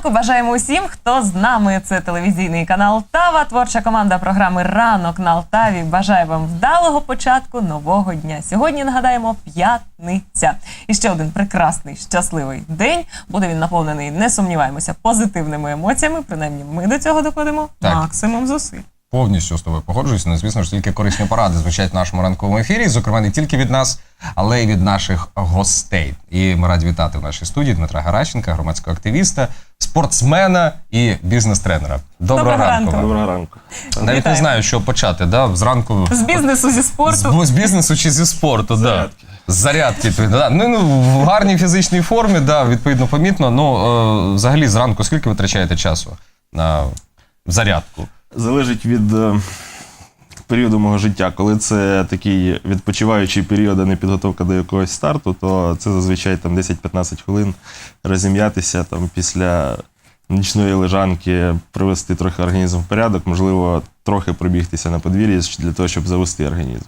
Ранку. Бажаємо усім, хто з нами. Це телевізійний канал Тава, творча команда програми Ранок на Алтаві. Бажаю вам вдалого початку нового дня. Сьогодні нагадаємо п'ятниця. І ще один прекрасний, щасливий день. Буде він наповнений, не сумніваємося, позитивними емоціями. Принаймні, ми до цього докладемо Так. максимум зусиль. Повністю з тобою погоджуюся. Ну, звісно ж, тільки корисні поради звучать в нашому ранковому ефірі. Зокрема, не тільки від нас, але й від наших гостей. І ми раді вітати в нашій студії Дмитра Гаращенка, громадського активіста, спортсмена і бізнес-тренера. Доброго, Доброго ранку. вам. Доброго ранку. Навіть не знаю, що почати. Да? Зранку З бізнесу, зі спорту. з бізнесу чи зі спорту. Да. Зарядки. З зарядки. відповідно, Да. Ну, ну, в гарній фізичній формі, да, відповідно, помітно. Ну, е, взагалі, зранку скільки витрачаєте часу на зарядку? Залежить від е, періоду мого життя. Коли це такий відпочиваючий період, а не підготовка до якогось старту, то це зазвичай там 10-15 хвилин розім'ятися там після нічної лежанки, привести трохи організм в порядок, можливо, трохи пробігтися на подвір'ї для того, щоб завести організм.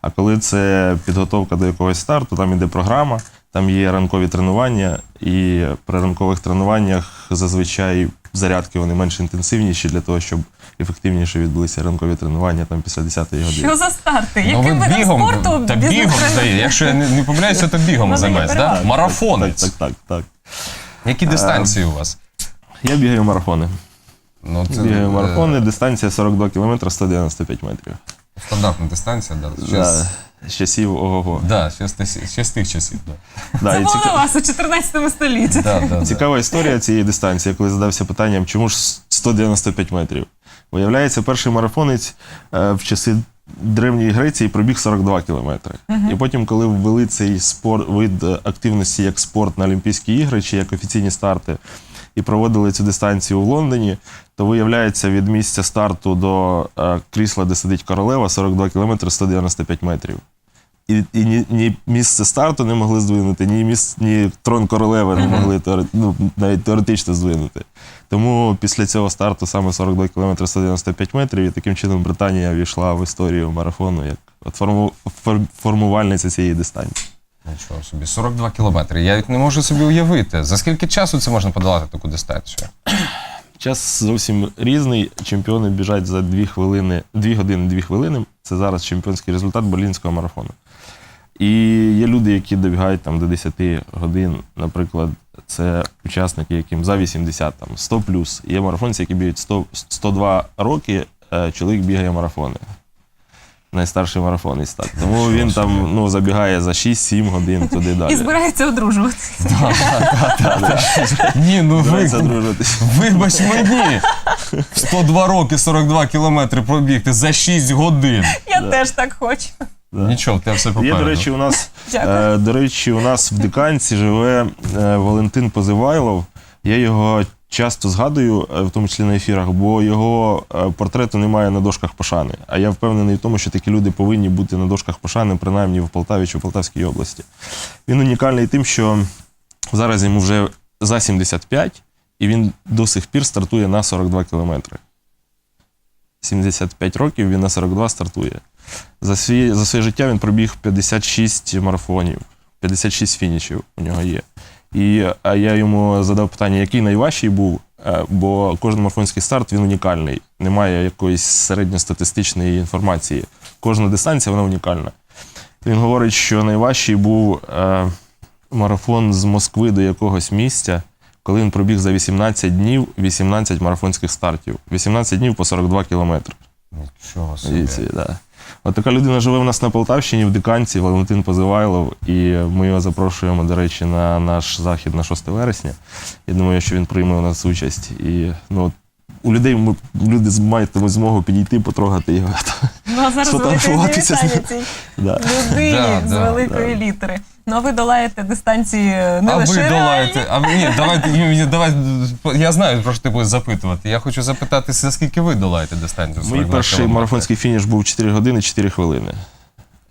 А коли це підготовка до якогось старту, там іде програма, там є ранкові тренування, і при ранкових тренуваннях зазвичай зарядки вони менш інтенсивніші для того, щоб ефективніше відбулися ранкові тренування там після 10-ї години. Що за старти? Ну, Яким ви видом бігом, спорту та бігом бізнес-тренер? Якщо я не, не помиляюся, то бігом Ну, да? Марафонець. Так, так, так, так. Які дистанції у вас? Я бігаю марафони. Ну, це Бігаю е, марафони, дистанція 42 км 195 метрів. Стандартна дистанція, да. З, часів ого-го. да, ще, з, тих- ще з тих часів. Да. Да, Це було у вас у 14 столітті. Да, да, да. Цікава історія цієї дистанції, коли задався питанням, чому ж 195 метрів. Виявляється, перший марафонець е, в часи Древньої Греції пробіг 42 кілометри. І потім, коли ввели цей спорт, вид е, активності як спорт на Олімпійські ігри чи як офіційні старти, і проводили цю дистанцію в Лондоні, то виявляється від місця старту до е, крісла, де сидить королева, 42 кілометри 195 метрів. І, і ні, ні місце старту не могли здвинути, ні, міс, ні трон королеви не могли ну, навіть теоретично здвинути. Тому після цього старту саме 42 км 195 метрів, і таким чином Британія війшла в історію марафону як формувальниця цієї дистанції. Нічого собі, 42 кілометри. Я не можу собі уявити. За скільки часу це можна подолати таку дистанцію? Час зовсім різний. Чемпіони біжать за 2 хвилини, 2 години 2 хвилини. Це зараз чемпіонський результат берлінського марафону. І є люди, які добігають там до 10 годин. Наприклад, це учасники, яким за 80, там 100 плюс. Є марафонці, які бігають 100, 102 роки. е, Чоловік бігає марафони. Найстарший марафонець. Так. Тому він там ну, забігає за 6-7 годин туди далі. І збирається одружуватися. Ні, ну Збирається вибач мені. В 102 роки 42 кілометри пробігти за 6 годин. Я теж так хочу. Нічого, в тебе все попереду. Є, до речі, у нас Дякую. Е, До речі, у нас в диканці живе е, Валентин Позивайлов. Я його часто згадую, е, в тому числі на ефірах, бо його е, портрету немає на дошках пошани. А я впевнений в тому, що такі люди повинні бути на дошках пошани, принаймні в Полтаві чи в Полтавській області. Він унікальний тим, що зараз йому вже за 75, і він до сих пір стартує на 42 кілометри. 75 років він на 42 стартує. За, свій, за своє життя він пробіг 56 марафонів, 56 фінішів у нього є. І я йому задав питання, який найважчий був, Е, бо кожен марафонський старт він унікальний. Немає якоїсь середньостатистичної інформації. Кожна дистанція вона унікальна. Він говорить, що найважчий був е, марафон з Москви до якогось місця, коли він пробіг за 18 днів 18 марафонських стартів. 18 днів по 42 кілометри. Нічого собі. Дивіться, да. От така людина живе в нас на Полтавщині, в Диканці, Валентин Позивайлов, і ми його запрошуємо, до речі, на наш захід на 6 вересня. Я думаю, що він прийме у нас участь. І ну, у людей ми, люди з- мають змогу підійти, потрогати його. Ну а зараз велике вітання цій людині Да, з да, великої літери. Ну а ви долаєте дистанції не а лише ви реальні. долаєте. А ви- ні, давайте, ні, давай, я знаю, про що ти будеш запитувати. Я хочу запитати, за скільки ви долаєте дистанцію? Мій 42 перший кілометри? марафонський фініш був 4 години 4 хвилини.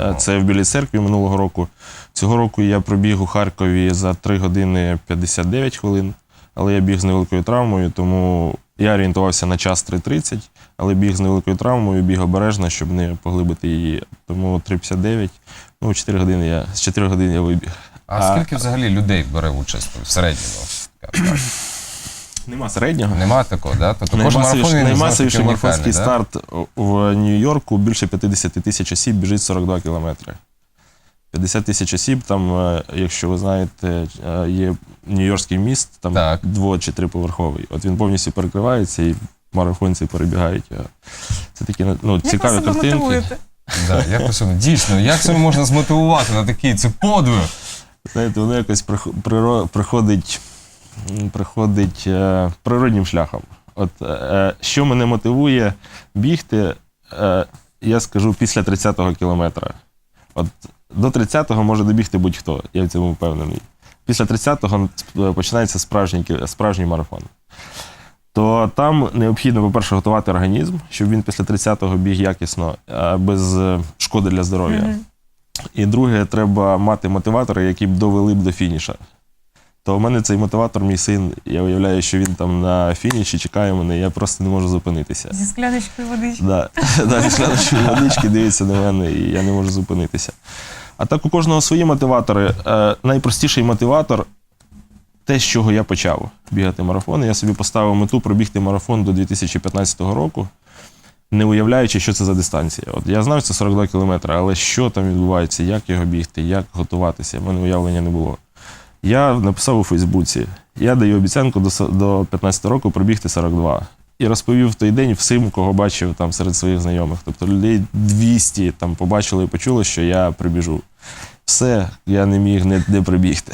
Е, Це в Білій церкві минулого року. Цього року я пробіг у Харкові за 3 години 59 хвилин, але я біг з невеликою травмою, тому я орієнтувався на час 3.30, але біг з невеликою травмою, біг обережно, щоб не поглибити її. Тому 3.59, ну 4 години я, з 4 годин я вибіг. А скільки взагалі людей бере участь в середньому? Нема середнього. Нема такого, да? Тобто Наймасовіший знову марафонський да? старт в Нью-Йорку більше 50 тисяч осіб біжить 42 кілометри. 50 тисяч осіб, там, е, якщо ви знаєте, е, є Нью-Йоркський міст, там Так. дво- чи триповерховий. От він повністю перекривається і марафонці перебігають. е. Це такі ну, Як ви цікаві себе картинки. мотивуєте? Да, як ви себе, дійсно, як себе можна змотивувати на такий це подвиг? Знаєте, воно якось прих- приро- приходить, м, приходить е, природнім шляхом. От е, е, що мене мотивує бігти, е, я скажу після 30-го кілометра. От до 30-го може добігти будь-хто, я в цьому впевнений. Після 30-го е, починається справжній, справжній марафон. То там необхідно, по-перше, готувати організм, щоб він після 30-го біг якісно, е, без е, шкоди для здоров'я. Мгм. І друге, треба мати мотиватори, які б довели б до фініша. То в мене цей мотиватор, мій син, я уявляю, що він там на фініші чекає мене, я просто не можу зупинитися. Зі скляночкою водички. Да, да, зі шкляночої водички дивиться на мене, і я не можу зупинитися. А так у кожного свої мотиватори. Е, найпростіший мотиватор те, з чого я почав бігати марафони. Я собі поставив мету пробігти марафон до 2015 року, не уявляючи, що це за дистанція. От я знав, що це 42 кілометри, але що там відбувається, як його бігти, як готуватися, в мене уявлення не було. Я написав у Фейсбуці: я даю обіцянку до, до 15 року пробігти 42. І розповів в той день всім, кого бачив там серед своїх знайомих. Тобто людей 200 там побачили і почули, що я прибіжу. Все, я не міг не, не прибігти.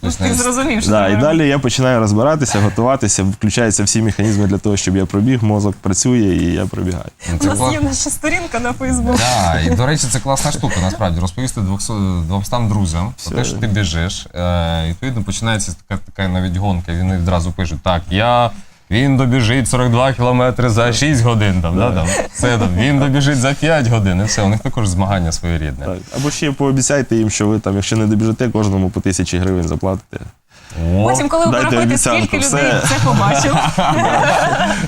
Тобто, Ти зрозумів, що Да, ти і робиш. далі я починаю розбиратися, готуватися, включаються всі механізми для того, щоб я пробіг, мозок працює і я пробігаю. Ну, У це нас є наша сторінка на Фейсбук. Да, і до речі, це класна штука, насправді розповісти 200, 200 друзям про те, що ти біжиш. Е, відповідно, починається така, така навіть гонка. Вони відразу пишуть: так, я. Він добіжить 42 кілометри за 6 годин. Там, да, там, все, там, він добіжить за 5 годин. І все, у них також змагання своєрідне. Так. Або ще пообіцяйте їм, що ви там, якщо не добіжите, кожному по тисячі гривень заплатите. О, Потім, коли ви Дайте порахуєте, обіцянку, скільки все. людей це побачив,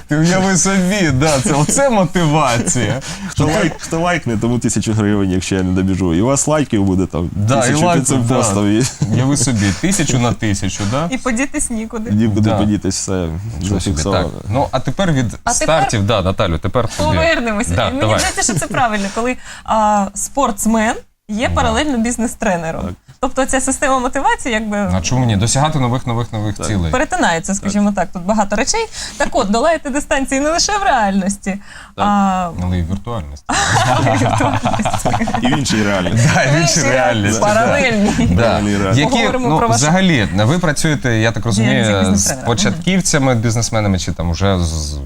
ти уяви собі, да, це оце мотивація. Хто, лайк, хто лайкне, тому тисячу гривень, якщо я не добіжу. І у вас лайків буде там Да, і тисячу лайків, під цим да. постом, і Уяви собі, тисячу на тисячу, да? і подітись нікуди. нікуди Да. подітись все собі, зафіксовано. так. Ну, а тепер від А стартів, да, Наталю, тепер тобі. Повернемося. Да, Мені давай. здається, що це правильно, коли а, спортсмен є паралельно бізнес-тренером. Так. Тобто ця система мотивації якби А чому ні? Досягати нових нових нових Так. цілей. перетинається, скажімо так, тут багато речей. Так от, долаєте дистанції не лише в реальності, а Але і віртуальність. І в іншій реальності. В іншій реальності. паралельні. Да. Які, Поговоримо ну, про вашу- взагалі, ви працюєте, я так розумію, з початківцями, бізнесменами, чи там вже з,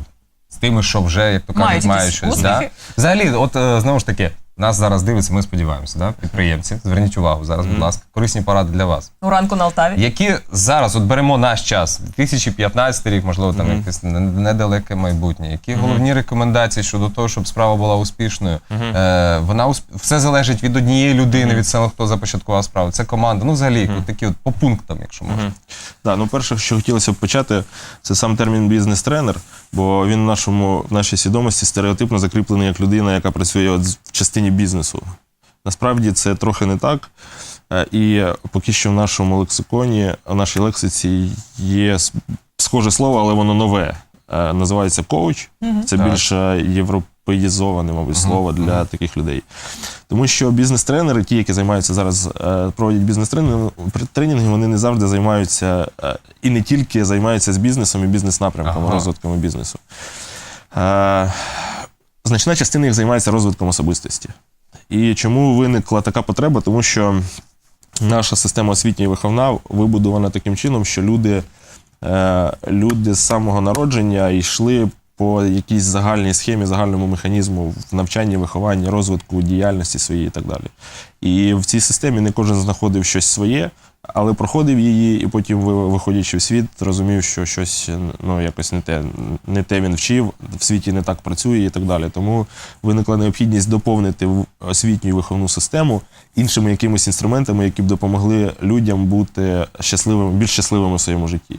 з тими, що вже, як то кажуть, Мають мають якісь щось. успіхи. Да? Взагалі, от е, знову ж таки, нас зараз дивиться, ми сподіваємося, да? підприємці. Зверніть увагу зараз, будь ласка, корисні поради для вас. У ранку на Алтаві. Які зараз, от беремо наш час, 2015 рік, можливо, там якесь не- недалеке майбутнє. Які головні рекомендації щодо того, щоб справа була успішною? Е, вона усп- все залежить від однієї людини, від самого, хто започаткував справу. Це команда. Ну, взагалі, от такі от по пунктам, якщо можна. Да, ну перше, що хотілося б почати, це сам термін бізнес-тренер, бо він в нашому в нашій свідомості стереотипно закріплений як людина, яка працює от з- в частині бізнесу. Насправді це трохи не так. Е, І поки що в нашому лексиконі, в нашій лексиці є схоже слово, але воно нове. Е, Називається коуч. Це Так. більш е, європеїзоване, мабуть, слово для таких людей. Тому що бізнес-тренери, ті, які займаються зараз, проводять бізнес-тренінги, вони не завжди займаються і не тільки займаються з бізнесом і бізнес-напрямком, Ага. розвитком бізнесу. Значна частина їх займається розвитком особистості. І чому виникла така потреба? Тому що наша система освітня і виховна вибудована таким чином, що люди, е, люди з самого народження йшли по якійсь загальній схемі, загальному механізму в навчанні, вихованні, розвитку діяльності своєї і так далі. І в цій системі не кожен знаходив щось своє, але проходив її, і потім, ви- виходячи в світ, розумів, що щось ну, якось не те, не те він вчив, в світі не так працює і так далі. Тому виникла необхідність доповнити освітню і виховну систему іншими якимись інструментами, які б допомогли людям бути щасливими, більш щасливими в своєму житті.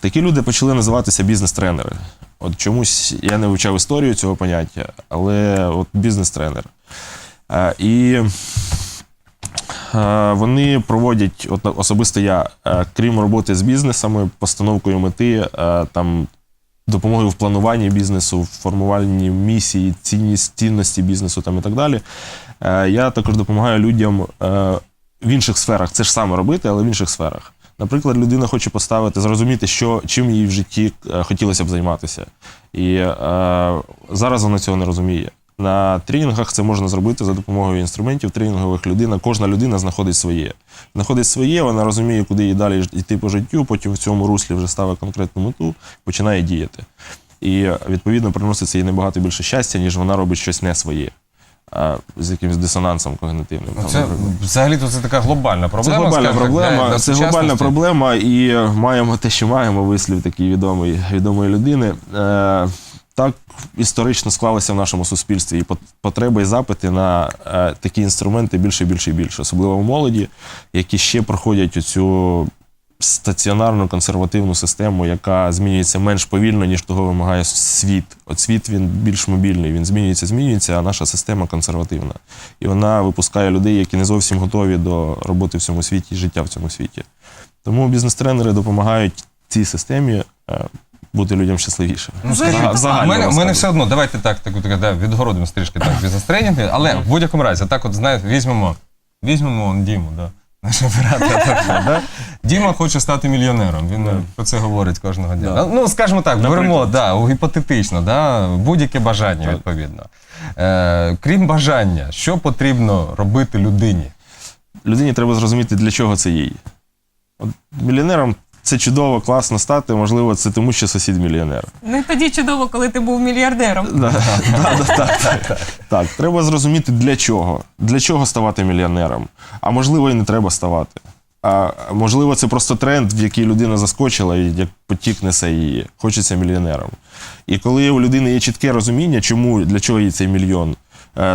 Такі люди почали називатися бізнес-тренери. От чомусь я не вивчав історію цього поняття, але от бізнес-тренер. І Вони проводять, от особисто я, крім роботи з бізнесами, постановкою мети, там, допомогою в плануванні бізнесу, в формуванні місії, цінності бізнесу там, і так далі. Я також допомагаю людям в інших сферах. Це ж саме робити, але в інших сферах. Наприклад, людина хоче поставити, зрозуміти, що, чим їй в житті е, хотілося б займатися. І е, зараз вона цього не розуміє. На тренінгах це можна зробити за допомогою інструментів тренінгових. Людина, кожна людина знаходить своє. Знаходить своє, вона розуміє, куди їй далі йти по життю, потім в цьому руслі вже ставить конкретну мету, починає діяти. І відповідно приносить їй набагато більше щастя, ніж вона робить щось не своє, з якимось дисонансом когнитивним. Ну, Це взагалі-то це така глобальна Це проблема. глобальна скажімо так, проблема. для- для це глобальна проблема, і маємо те, що маємо, вислів такий відомий, відомої людини. Е, так історично склалося в нашому суспільстві, і пот- потреба і запити на е, такі інструменти більше, більше і більше, особливо в молоді, які ще проходять оцю стаціонарну консервативну систему, яка змінюється менш повільно, ніж того вимагає світ. От світ він більш мобільний, він змінюється, змінюється, а наша система консервативна. І вона випускає людей, які не зовсім готові до роботи в цьому світі і життя в цьому світі. Тому бізнес-тренери допомагають цій системі е, бути людям щасливішими. Ну, У мене, мене все одно, давайте так, так, так да, відгородимо стрічки так, бізнес-тренінги, але в будь-якому разі, так от знаєте, візьмемо, візьмемо он Діму, да, наш оператор. так, да? Діма хоче стати мільйонером, він Да. про це говорить кожного дня. Да. Ну, скажімо так, беремо, да, гіпотетично, да, будь-яке бажання, Так. відповідно. Е, крім бажання, що потрібно робити людині? Людині треба зрозуміти, для чого це їй. От мільйонером це чудово, класно стати. Можливо, це тому, що сусід мільйонер. Ну тоді чудово, коли ти був мільярдером. Так, треба зрозуміти, для чого. Для чого ставати мільйонером. А можливо, і не треба ставати. А можливо, це просто тренд, в який людина заскочила, і як потік несе її. Хочеться мільйонером. І коли у людини є чітке розуміння, чому для чого їй цей мільйон,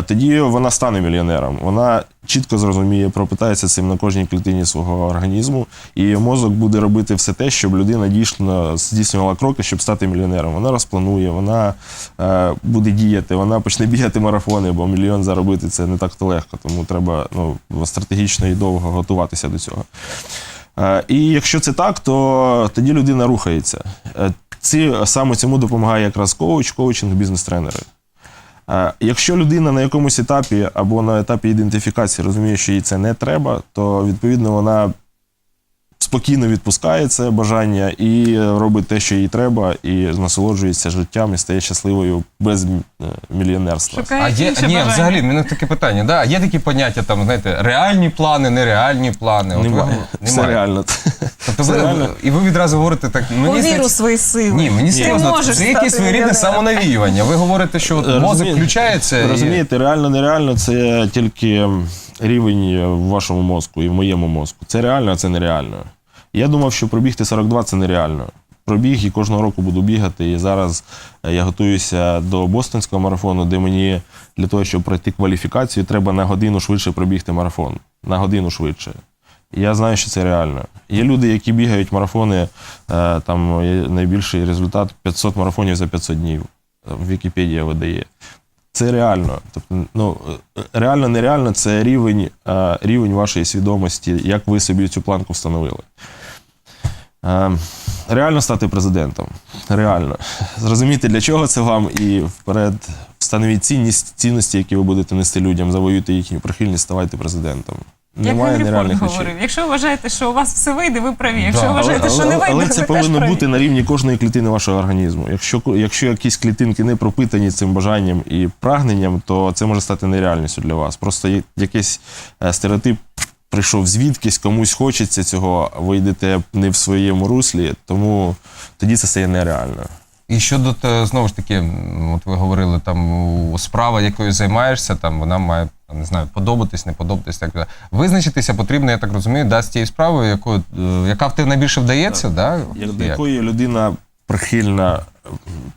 тоді вона стане мільйонером. Вона чітко зрозуміє, пропитається цим на кожній клітині свого організму, і мозок буде робити все те, щоб людина дійсно здійснювала кроки, щоб стати мільйонером. Вона розпланує, вона е, буде діяти, вона почне бігати марафони, бо мільйон заробити це не так то легко, тому треба ну, стратегічно і довго готуватися до цього. Е, І якщо це так, то тоді людина рухається. Е, Ці, саме цьому допомагає якраз коуч, коучинг, бізнес-тренери. Е, Якщо людина на якомусь етапі або на етапі ідентифікації розуміє, що їй це не треба, то відповідно вона спокійно відпускає це бажання і робить те, що їй треба, і насолоджується життям і стає щасливою без е, мільйонерства. Шукає А є інше ні, бажання. взагалі, в мене таке питання. Да, є такі поняття, там, знаєте, реальні плани, нереальні плани. От ви- Немає. Все реально. Тобто Все ви, реально. і ви відразу говорите так. Мені Повір у здається- свої сили. Ні, мені Ти серйозно, можеш це якесь своєрідне мільйонером. самонавіювання. Ви говорите, що от мозок Розумієте- включається. і- Розумієте, реально, нереально це тільки рівень в вашому мозку і в моєму мозку. Це реально, а це нереально. Я думав, що пробігти 42 це нереально. Пробіг і кожного року буду бігати. І зараз е, я готуюся до бостонського марафону, де мені для того, щоб пройти кваліфікацію, треба на годину швидше пробігти марафон. На годину швидше. Я знаю, що це реально. Є люди, які бігають марафони, е, там найбільший результат 500 марафонів за 500 днів. Е, Вікіпедія видає. Це реально. Тобто, ну, реально, нереально це рівень, рівень вашої свідомості, як ви собі цю планку встановили. Е, Реально стати президентом. Реально. Зрозуміти, для чого це вам, і вперед встановіть цінність, цінності, які ви будете нести людям, завоюйте їхню прихильність, ставайте президентом. Як Немає нереальних речей. говорив, якщо вважаєте, що у вас все вийде, ви праві. Якщо Да, ви але- вважаєте, що не вийде, але ви це теж повинно праві. бути на рівні кожної клітини вашого організму. Якщо, якщо якісь клітинки не пропитані цим бажанням і прагненням, то це може стати нереальністю для вас. Просто якийсь е, стереотип прийшов звідкись, комусь хочеться цього, а ви йдете не в своєму руслі, тому тоді це стає нереально. І щодо те, знову ж таки, от ви говорили, там справа, якою займаєшся, там вона має не знаю, подобатись, не подобатись. Так визначитися потрібно, я так розумію, да, з тією справою, якою, е, яка в тебе найбільше вдається, да? Як до якої людина прихильна,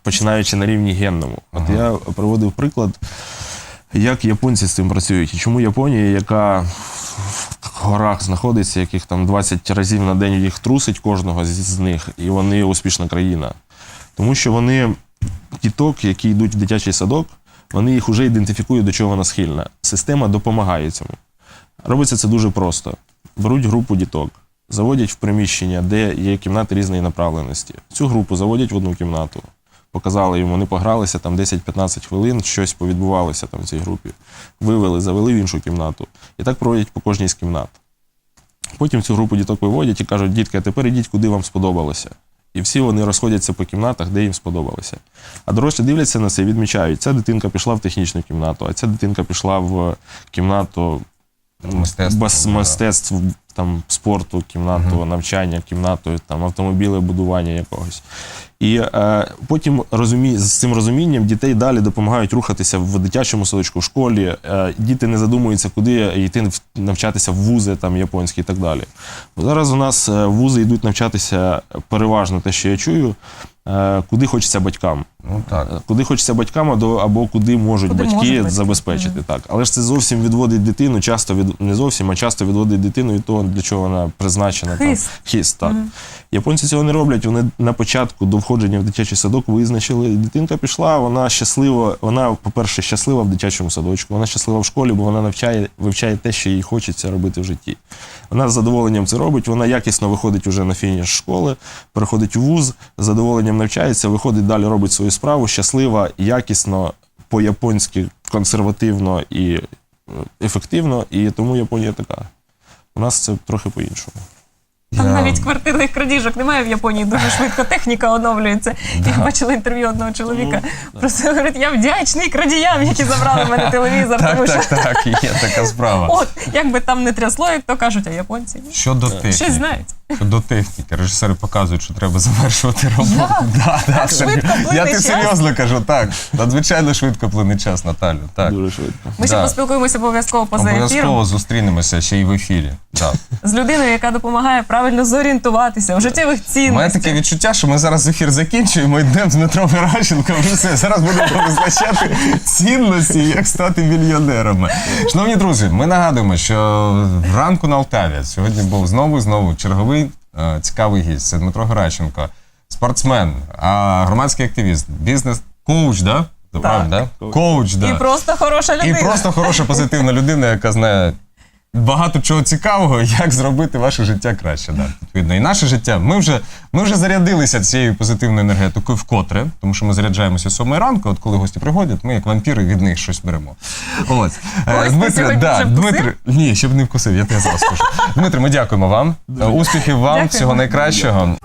починаючи на рівні генному. От я приводив приклад, як японці з цим працюють. І чому Японія, яка горах знаходиться, яких там 20 разів на день їх трусить кожного з, них, і вони успішна країна. Тому що вони діток, які йдуть в дитячий садок, вони їх вже ідентифікують, до чого вона схильна. Система допомагає цьому. Робиться це дуже просто. Беруть групу діток, заводять в приміщення, де є кімнати різної направленості. Цю групу заводять в одну кімнату. Показали їм, вони погралися там 10-15 хвилин, щось повідбувалося там в цій групі. Вивели, завели в іншу кімнату. І так проводять по кожній з кімнат. Потім цю групу діток виводять і кажуть, дітки, а тепер ідіть, куди вам сподобалося. І всі вони розходяться по кімнатах, де їм сподобалося. А дорослі дивляться на це і відмічають, ця дитинка пішла в технічну кімнату, а ця дитинка пішла в кімнату без мистецтв, там, спорту, кімнату навчання, кімнату там, автомобілебудування якогось. І е, потім розумі... з цим розумінням дітей далі допомагають рухатися в дитячому садочку, в школі. Е, діти не задумуються, куди йти навчатися в вузи там, японські і так далі. Зараз у нас е, вузи йдуть навчатися переважно те, що я чую, е, куди хочеться батькам. Ну так. Куди хочеться батькам, або, або куди можуть Куди батьки можуть батьки. забезпечити. Так. Але ж це зовсім відводить дитину, часто від не зовсім, а часто відводить дитину від того, для чого вона призначена. Хист. Там, хист так. Японці цього не роблять. Вони на початку до входження в дитячий садок визначили, дитинка пішла, вона щаслива, вона, по-перше, щаслива в дитячому садочку, вона щаслива в школі, бо вона навчає, вивчає те, що їй хочеться робити в житті. Вона з задоволенням це робить, вона якісно виходить уже на фініш школи, переходить у вуз, з задоволенням навчається, виходить далі, робить свою справу, щаслива, якісно, по-японськи консервативно і е, ефективно, і тому Японія така. У нас це трохи по-іншому. Там навіть квартирних крадіжок немає в Японії, дуже швидко техніка оновлюється. Я бачила інтерв'ю одного чоловіка. Просто говорить, я вдячний крадіям, які забрали в мене телевізор, Так, так, так, є така справа. от як би там не трясло, як то кажуть, а японці ні. Щодо техніки. щось знають. Щодо техніки, режисери показують, що треба завершувати роботу. Да, да, Так швидко плине Я ти серйозно кажу, так. Надзвичайно швидко плине час, Наталю. Так. Дуже швидко. Ми ще поспілкуємося обов'язково поза ефіром Обов'язково зустрінемося ще й в ефірі. З людиною, яка допомагає правильно зорієнтуватися у життєвих У мене цінностях. таке відчуття, що ми зараз ефір закінчуємо, йдемо з Дмитром Геращенком. Все. Зараз будемо визначати цінності, як стати мільйонерами. Шановні друзі, ми нагадуємо, що вранку на Алтаві сьогодні був знову і знову черговий е, цікавий гість. Це Дмитро Геращенко, спортсмен, а громадський активіст, бізнес-коуч, да? Це правда, да? Коуч, да. І просто хороша людина. І просто хороша позитивна людина, яка знає багато чого цікавого, як зробити ваше життя краще. Да, відповідно. І наше життя. Ми вже, ми вже зарядилися цією позитивною енергетикою вкотре, тому що ми заряджаємося сьомої ранку. От коли гості приходять, ми як вампіри від них щось беремо. От. Е, сьогодні да, Дмитро, ні, щоб не вкусив, я тебе зараз скажу. Дмитро, ми дякуємо вам. Успіхів вам, Дякуємо. всього найкращого.